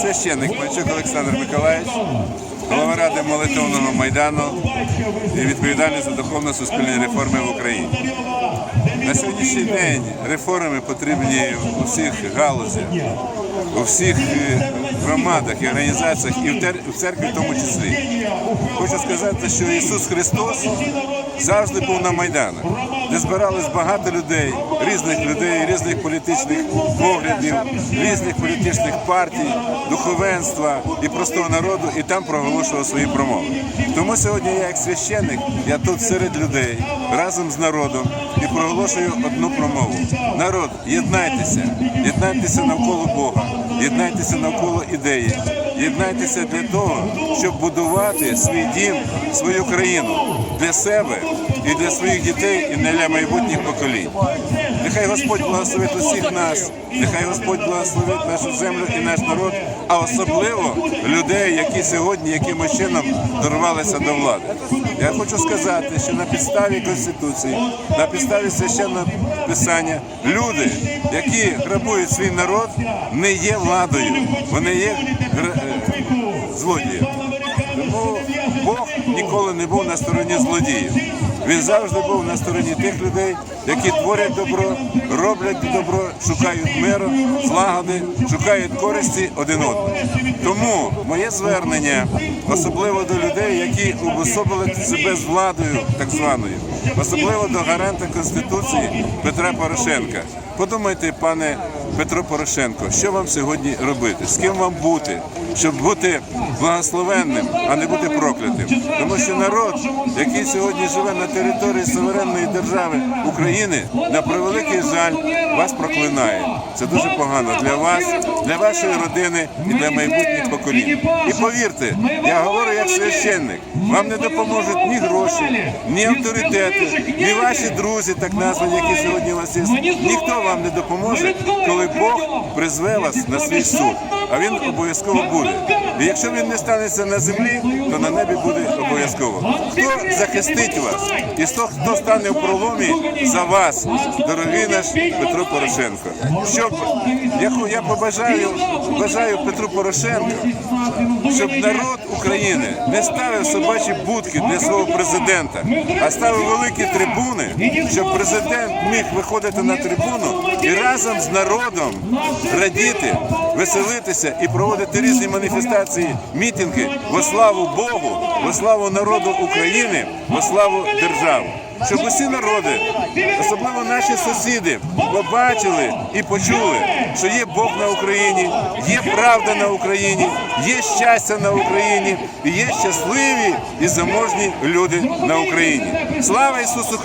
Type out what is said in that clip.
Священник Мальчук Олександр Миколаївич, голова ради молитовного майдану і відповідальний за духовно-суспільні реформи в Україні. На сьогоднішній день реформи потрібні у всіх галузях, у всіх е, громадах і організаціях, і в церкві в тому числі. Хочу сказати, що Ісус Христос завжди був на Майданах, де збиралось багато людей, різних людей, різних політичних поглядів, різних політичних партій, духовенства і простого народу, і там проголошував свої промови. Тому сьогодні я, як священник, я тут серед людей разом з народом і проголошую одну промову. Народ, єднайтеся, єднайтеся навколо Бога, єднайтеся навколо ідеї, єднайтеся для того, щоб будувати свій дім, свою країну для себе і для своїх дітей, і для майбутніх поколінь. Нехай Господь благословить усіх нас, нехай Господь благословить нашу землю і наш народ, а особливо людей, які сьогодні якимось чином дорвалися до влади. Я хочу сказати, що на підставі Конституції, на підставі священного писання, люди, які грабують свій народ, не є владою, вони є е, злодієм. Тому Бог ніколи не був на стороні злодіїв. Він завжди був на стороні тих людей, які творять добро, роблять добро, шукають миру, злагоди, шукають користі один одного. Тому моє звернення особливо до людей, які обособили себе з владою, так званою, особливо до гаранта Конституції Петра Порошенка. Подумайте, пане Петро Порошенко, що вам сьогодні робити? З ким вам бути, щоб бути благословенним, а не бути проклятим? Тому що народ, який сьогодні живе на території суверенної держави України, на превеликий жаль, вас проклинає. Це дуже погано для вас, для вашої родини і для майбутніх поколінь. І повірте, я говорю як священник. Вам не допоможуть ні гроші, ні авторитети, ні ваші друзі, так названі, які сьогодні у вас є. Ніхто вам не допоможе, коли Бог призве вас на свій суд. А він обов'язково буде. І якщо він не станеться на землі, то на небі буде обов'язково. Хто захистить вас? І хто, стане в проломі за вас, дорогий наш Петро Порошенко? Щоб я, я побажаю бажаю Петру Порошенку, щоб народ України не ставив собачі будки для свого президента, а ставив великі трибуни, щоб президент міг виходити на трибуну і разом з народом радіти, веселитися і проводити різні маніфестації, мітинги во славу Богу, во славу народу України, во славу держави. Щоб усі народи, особливо наші сусіди, побачили і почули, що є Бог на Україні, є правда на Україні, є щастя на Україні і є щасливі і заможні люди на Україні. Слава Ісусу Христу!